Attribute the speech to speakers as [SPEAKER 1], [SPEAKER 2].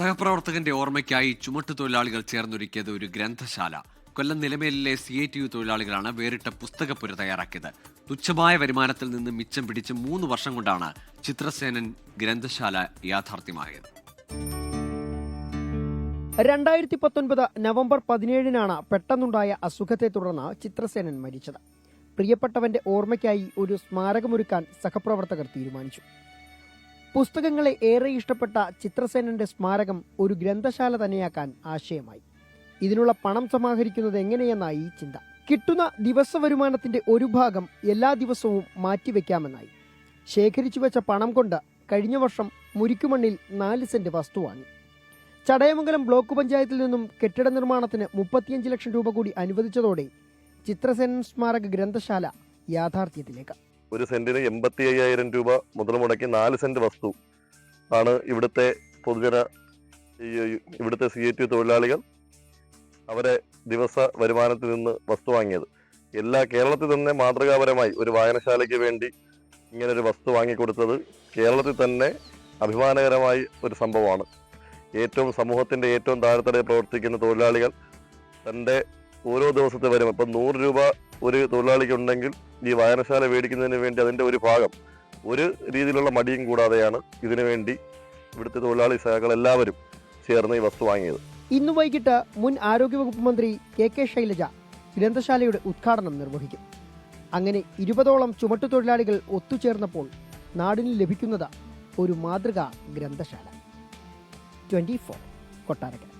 [SPEAKER 1] സഹപ്രവർത്തകന്റെ ഓർമ്മയ്ക്കായി ചുമട്ടുതൊഴിലാളികൾ ചേർന്നൊരുക്കിയത് ഒരു ഗ്രന്ഥശാല. കൊല്ലം നിലമേലിലെ സി ഐ ടി യു തൊഴിലാളികളാണ് വേറിട്ട പുസ്തകപ്പുര തയ്യാറാക്കിയത്. തുച്ഛമായ വരുമാനത്തിൽ നിന്ന് മിച്ചം പിടിച്ച് മൂന്ന് വർഷം കൊണ്ടാണ് ചിത്രസേനൻ ഗ്രന്ഥശാല യാഥാർത്ഥ്യമായത്.
[SPEAKER 2] രണ്ടായിരത്തി പത്തൊൻപത് നവംബർ പതിനേഴിനാണ് പെട്ടെന്നുണ്ടായ അസുഖത്തെ തുടർന്ന് ചിത്രസേനൻ മരിച്ചത്. പ്രിയപ്പെട്ടവന്റെ ഓർമ്മയ്ക്കായി ഒരു സ്മാരകമൊരുക്കാൻ സഹപ്രവർത്തകർ തീരുമാനിച്ചു. പുസ്തകങ്ങളെ ഏറെ ഇഷ്ടപ്പെട്ട ചിത്രസേനന്റെ സ്മാരകം ഒരു ഗ്രന്ഥശാല തന്നെയാക്കാൻ ആശയമായി. ഇതിനുള്ള പണം സമാഹരിക്കുന്നത് എങ്ങനെയെന്നായി ചിന്ത. കിട്ടുന്ന ദിവസ വരുമാനത്തിന്റെ ഒരു ഭാഗം എല്ലാ ദിവസവും മാറ്റിവെക്കാമെന്നായി. ശേഖരിച്ചു വെച്ച പണം കൊണ്ട് കഴിഞ്ഞ വർഷം മുരിക്കുമണ്ണിൽ നാല് സെന്റ് വസ്തു വാങ്ങി. ചടയമംഗലം ബ്ലോക്ക് പഞ്ചായത്തിൽ നിന്നും കെട്ടിട നിർമ്മാണത്തിന് മുപ്പത്തിയഞ്ച് ലക്ഷം രൂപ കൂടി അനുവദിച്ചതോടെ ചിത്രസേനൻ സ്മാരക ഗ്രന്ഥശാല യാഥാർത്ഥ്യത്തിലേക്ക്.
[SPEAKER 3] ഒരു സെന്റിന് എൺപത്തി അയ്യായിരം രൂപ മുതൽ മുടക്കി നാല് സെന്റ് വസ്തു ആണ് ഇവിടുത്തെ പൊതുജന ഇവിടുത്തെ സി എ ടി തൊഴിലാളികൾ അവരെ ദിവസ വരുമാനത്തിൽ നിന്ന് വസ്തു വാങ്ങിയത്. എല്ലാ കേരളത്തിൽ തന്നെ മാതൃകാപരമായി ഒരു വായനശാലയ്ക്ക് വേണ്ടി ഇങ്ങനെ ഒരു വസ്തു വാങ്ങിക്കൊടുത്തത് കേരളത്തിൽ തന്നെ അഭിമാനകരമായി ഒരു സംഭവമാണ്. ഏറ്റവും സമൂഹത്തിന്റെ ഏറ്റവും താഴെത്തടയിൽ പ്രവർത്തിക്കുന്ന തൊഴിലാളികൾ തന്റെ ഓരോ ദിവസത്തെ വരും ഇപ്പം നൂറ് രൂപ ഒരു തൊഴിലാളിക്ക് ഉണ്ടെങ്കിൽ ഈ വായനശാല മേടിക്കുന്നതിന് വേണ്ടി അതിന്റെ ഒരു ഭാഗം ഒരു രീതിയിലുള്ള മടിയും കൂടാതെയാണ് ഇതിനു വേണ്ടി ഇവിടുത്തെ തൊഴിലാളി സഹകൾ എല്ലാവരും ചേർന്ന് ഈ വസ്തു വാങ്ങിയത്.
[SPEAKER 2] ഇന്ന് വൈകിട്ട് മുൻ ആരോഗ്യവകുപ്പ് മന്ത്രി കെ കെ ശൈലജ ഗ്രന്ഥശാലയുടെ ഉദ്ഘാടനം നിർവഹിക്കും. അങ്ങനെ ഇരുപതോളം ചുമട്ടുതൊഴിലാളികൾ ഒത്തുചേർന്നപ്പോൾ നാടിന് ലഭിക്കുന്നത് ഒരു മാതൃകാ ഗ്രന്ഥശാല. Twenty four Kottarakkara.